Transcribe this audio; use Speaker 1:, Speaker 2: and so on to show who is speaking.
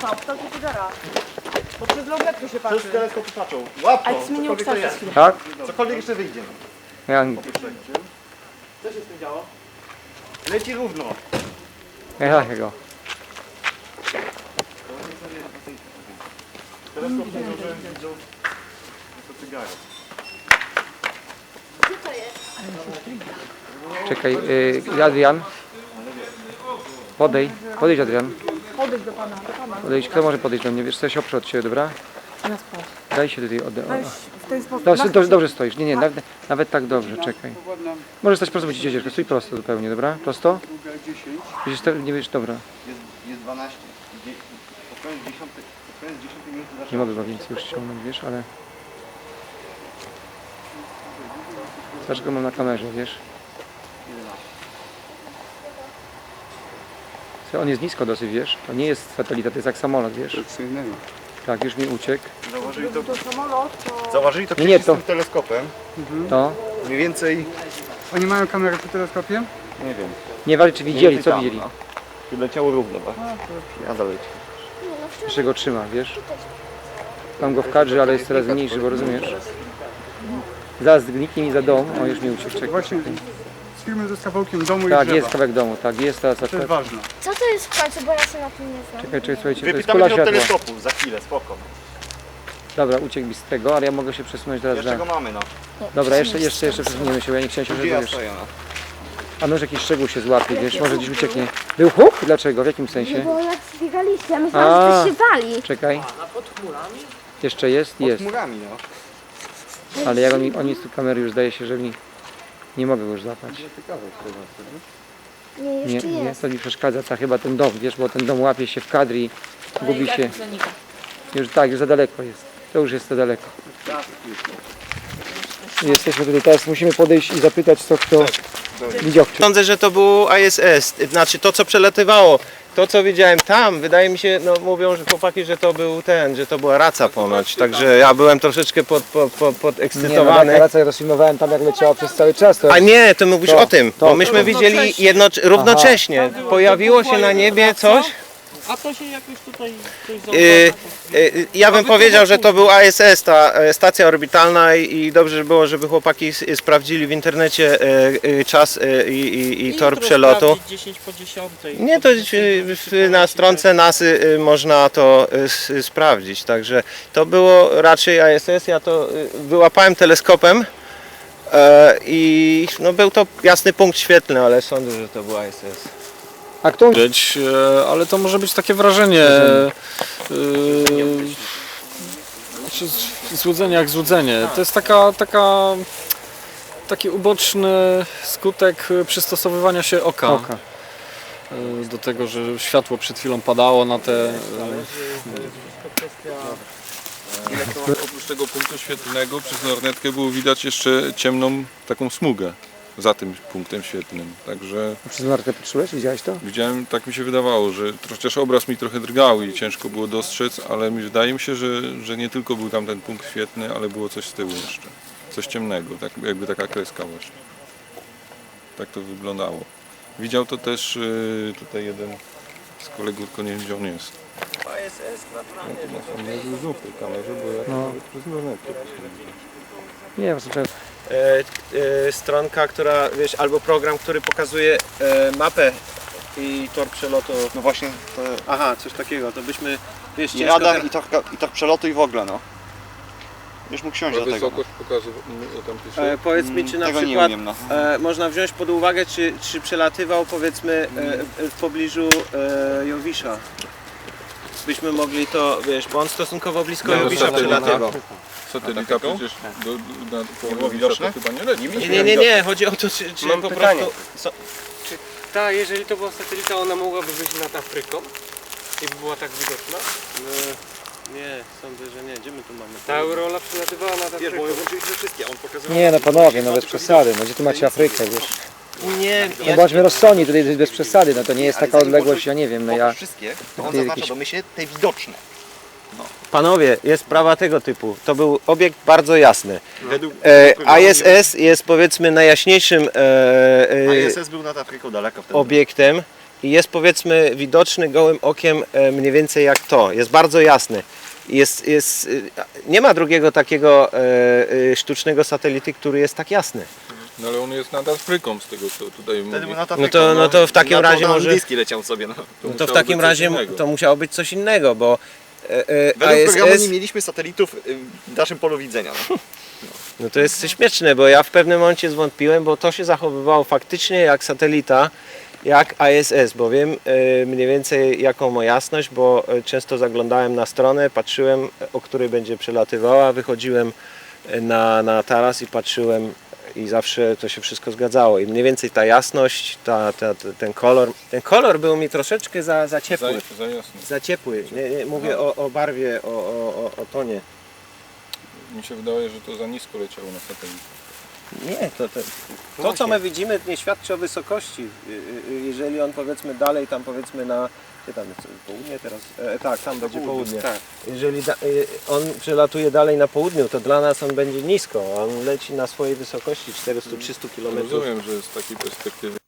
Speaker 1: tam, w tamtym podziara. Bo przez lornetkę się patrzy.
Speaker 2: Przez teleskopu patrzą. Łap
Speaker 1: A
Speaker 2: to,
Speaker 1: ty zmienił
Speaker 2: cokolwiek to
Speaker 1: kształt przez
Speaker 2: jest.
Speaker 1: chwilę.
Speaker 3: Tak?
Speaker 2: Cokolwiek jeszcze wyjdzie.
Speaker 3: Ja,
Speaker 2: Co się z tym działo? Leci równo.
Speaker 3: ja.
Speaker 2: Teleskop nie widzą. To.
Speaker 3: Czekaj, y, Adrian. Podejdź, podejdź Adrian.
Speaker 1: Podejdź do pana, do pana.
Speaker 3: Podejdź, kto może podejść do mnie? Wiesz co, ja się oprę od Ciebie, dobra?
Speaker 1: Na spać.
Speaker 3: Daj się tutaj od...
Speaker 1: Weź w ten sposób.
Speaker 3: Dobrze, dobrze, dobrze stoisz. Nie, nie, nawet, nawet tak dobrze, czekaj. Możesz stać prosto, bo ci ciężko. Stój prosto zupełnie, dobra? Prosto? Widzisz, to, nie wiesz, dobra.
Speaker 2: Jest, jest 12. Dzie- Pod koniec 10, pod koniec 10 minuty
Speaker 3: Nie mogę go więcej już ściągnąć, wiesz, ale... Dlaczego mam na kamerze, wiesz? On jest nisko dosyć, wiesz? To nie jest satelita, to jest jak samolot, wiesz? Tak, już mi uciekł.
Speaker 2: Zauważyli to,
Speaker 1: To samolot, to...
Speaker 2: zauważyli to
Speaker 3: Nie,
Speaker 2: kiedyś
Speaker 3: nie, to-
Speaker 2: z tym teleskopem.
Speaker 3: To?
Speaker 2: Mniej więcej,
Speaker 4: Oni mają kamerę przy teleskopie?
Speaker 2: nie wiem.
Speaker 3: Nie wali, czy widzieli, co
Speaker 2: tam,
Speaker 3: widzieli?
Speaker 2: No. I leciało równo, tak? Ja leci.
Speaker 3: Jeszcze go trzyma, wiesz? Mam go w kadrze, ale jest coraz mniejszy, bo rozumiesz? Zaraz zgniknie mi za dom. O, już mi uciekł, czekaj.
Speaker 4: Właśnie z filmem ze kawałkiem domu i
Speaker 3: Tak,
Speaker 4: drzewa.
Speaker 3: jest kawałek domu, tak, jest teraz
Speaker 4: To jest
Speaker 3: akurat.
Speaker 4: ważne.
Speaker 5: Co to jest w końcu, bo ja się na tym nie znam.
Speaker 3: Czekaj, czekaj, słuchajcie, to jest
Speaker 2: Wypytamy
Speaker 3: kula
Speaker 2: się od
Speaker 3: światła.
Speaker 2: teleskopu za chwilę, spoko.
Speaker 3: Dobra, uciekł mi z tego, ale ja mogę się przesunąć teraz
Speaker 2: Jeszcze
Speaker 3: za...
Speaker 2: go mamy, no.
Speaker 3: Dobra, jeszcze, jeszcze, jeszcze przesuniemy się, bo ja nie chciałem się,
Speaker 2: Gdzie
Speaker 3: że
Speaker 2: ja
Speaker 3: wiesz.
Speaker 2: stoję, no?
Speaker 3: A może jakiś szczegół się złapie, wiesz, może gdzieś ucieknie. Był huk? Dlaczego? W jakim sensie?
Speaker 5: Bo jak zbiegaliście, ja myślałam, że
Speaker 3: A.
Speaker 5: to się wali.
Speaker 3: Czekaj. Jeszcze jest?
Speaker 2: Pod
Speaker 3: Jest.
Speaker 2: chmurami, no.
Speaker 3: Ale jak oni, oni z tej kamery już zdaje się, że mi nie mogę już złapać.
Speaker 5: Nie,
Speaker 3: Nie,
Speaker 5: jeszcze
Speaker 3: nie,
Speaker 5: jest.
Speaker 3: to mi przeszkadza, ta chyba ten dom, wiesz, bo ten dom łapie się w kadri i gubi się. Już tak, już za daleko jest. To już jest za daleko. Jesteśmy tutaj teraz, musimy podejść i zapytać co kto widział wczoraj.
Speaker 6: Sądzę, że to był ISS, znaczy to co przelatywało. To co widziałem tam, wydaje mi się, no mówią, że chłopaki, że to był ten, że to była raca ponoć. Także ja byłem troszeczkę pod, pod, pod,
Speaker 3: Nie, no,
Speaker 6: podekscytowany.
Speaker 3: taka racja rozfilmowałem tam jak leciała przez cały czas. To
Speaker 6: A nie, to mówisz
Speaker 3: To,
Speaker 6: o tym,
Speaker 3: to,
Speaker 6: bo myśmy widzieli jedno, równocześnie. Pojawiło się na niebie coś.
Speaker 7: A to się jakoś tutaj coś
Speaker 6: Y,
Speaker 7: zauważa.
Speaker 6: y, ja bym powiedział, że to był ISS, ta e, stacja orbitalna i, i dobrze by było, żeby chłopaki s- sprawdzili w internecie e, e, czas e, i, i, i tor
Speaker 7: Jutro
Speaker 6: przelotu.
Speaker 7: sprawdzić 10 po 10.
Speaker 6: Nie, to y, w- na stronce NASY y, można to y, s- sprawdzić. Także to było raczej ISS. Ja to y, wyłapałem teleskopem e, i no, był to jasny punkt świetlny, ale sądzę, że to był ISS.
Speaker 3: A kto
Speaker 8: widzieć, e, ale to może być takie wrażenie z- złudzenie jak złudzenie. To jest taka, taka, taki uboczny skutek przystosowywania się oka,
Speaker 3: oka?
Speaker 8: e, do tego, że światło przed chwilą padało na te
Speaker 9: Oprócz tego punktu świetlnego przez lornetkę było widać jeszcze ciemną taką smugę za tym punktem świetlnym. Także
Speaker 3: Przez markę patrzyłeś? Widziałeś to?
Speaker 9: widziałem, tak mi się wydawało, że chociaż obraz mi trochę drgał i ciężko było dostrzec, ale mi wydaje mi się, że, że nie tylko był tam ten punkt świetlny, ale było coś z tyłu jeszcze. Coś ciemnego, tak, jakby taka kreska właśnie. Tak to wyglądało. Widział to też y, tutaj jeden z kolegów, tylko nie wiem gdzie on jest. Znów w tej kamerze, bo ja
Speaker 3: No.
Speaker 9: nawet przez lornetkę
Speaker 3: Nie,
Speaker 6: stronka, która, wiesz, albo program, który pokazuje e, mapę i tor przelotu.
Speaker 2: No właśnie, to
Speaker 6: Aha, coś takiego, to byśmy, wiesz,
Speaker 2: i
Speaker 6: ciężko
Speaker 2: radar,
Speaker 6: teraz-
Speaker 2: i tor, i tor przelotu i w ogóle, no. Już mógł siąść do tego.
Speaker 9: Wysokość pokazu, m, tam pisze.
Speaker 6: E, powiedz mi, czy na
Speaker 2: Tego nie
Speaker 6: przykład
Speaker 2: umiem, no.
Speaker 6: e, można wziąć pod uwagę, czy, czy przelatywał powiedzmy e, w pobliżu e, Jowisza. Byśmy mogli to, wiesz, bo on stosunkowo blisko
Speaker 9: No,
Speaker 6: Jowisza
Speaker 9: satelita.
Speaker 6: przelatywał.
Speaker 9: Satelita przecież do, do, na
Speaker 2: widoczne?
Speaker 9: chyba nie leci.
Speaker 6: Nie, nie, nie, nie, chodzi o to, czy, czy
Speaker 7: Mam
Speaker 6: po
Speaker 7: pytanie.
Speaker 6: prostu... So,
Speaker 7: Ta, jeżeli to była satelita, ona mogłaby być nad Afryką i by była tak widoczna.
Speaker 6: nie, sądzę, że nie. Gdzie my tu mamy?
Speaker 7: Ta Eurola przylatywała nad Afryką.
Speaker 2: włączyliśmy wszystkie, on pokazywał...
Speaker 3: Nie no panowie, no bez przesady, no gdzie tu macie Afrykę, wiesz?
Speaker 6: Nie,
Speaker 3: No bądźmy rozsądni, tutaj jest bez przesady, no to nie jest taka odległość, ja nie wiem, no ja...
Speaker 2: Wszystkie, to on
Speaker 3: Ty
Speaker 2: zaznacza
Speaker 3: jakiś-
Speaker 2: domyślnie te widoczne.
Speaker 6: panowie, jest sprawa tego typu. To był obiekt bardzo jasny.
Speaker 2: Według
Speaker 6: E, ISS jest powiedzmy najjaśniejszym e, e,
Speaker 2: ISS był nad Afryką daleko wtedy.
Speaker 6: obiektem. i jest powiedzmy widoczny gołym okiem e, mniej więcej jak to. Jest bardzo jasny. Jest, jest, y, nie ma drugiego takiego e, e, sztucznego satelity, który jest tak jasny.
Speaker 9: No ale on jest nad Afryką z tego co tutaj
Speaker 2: Wtedy
Speaker 9: mówi.
Speaker 2: był nad
Speaker 6: No
Speaker 2: Afryką,
Speaker 6: to, no to w takim
Speaker 2: Na
Speaker 6: razie może.
Speaker 2: angielski leciał sobie, no.
Speaker 6: No to w takim
Speaker 9: być coś
Speaker 6: razie
Speaker 9: innego.
Speaker 6: to musiało być coś innego, bo e, e,
Speaker 2: Według programu nie mieliśmy satelitów y, w naszym polu widzenia. No.
Speaker 6: No to jest śmieszne, bo ja w pewnym momencie zwątpiłem, bo to się zachowywało faktycznie jak satelita, jak ISS, bo wiem e, mniej więcej jaką ma jasność, bo e, często zaglądałem na stronę, patrzyłem e, o której będzie przelatywała, wychodziłem e, na, na taras i patrzyłem i zawsze to się wszystko zgadzało i mniej więcej ta jasność, ta, ta, ta, ten kolor, ten kolor był mi troszeczkę za, za
Speaker 9: Za,
Speaker 6: ciepły.
Speaker 9: za jasno.
Speaker 6: Za ciepły, nie, nie, mówię o, o barwie, o, o, o, o tonie.
Speaker 9: Mi się wydaje, że to za nisko leciało na satelicie.
Speaker 6: Nie, to, to, to co my widzimy nie świadczy o wysokości. Y, y, Jeżeli on powiedzmy dalej tam powiedzmy na gdzie tam jest południe teraz? E, tak, tam będzie południe.
Speaker 7: Tak.
Speaker 6: Jeżeli da, y, on przelatuje dalej na południu, to dla nas on będzie nisko. a On leci na swojej wysokości 400-300 km.
Speaker 9: Rozumiem, że z takiej perspektywy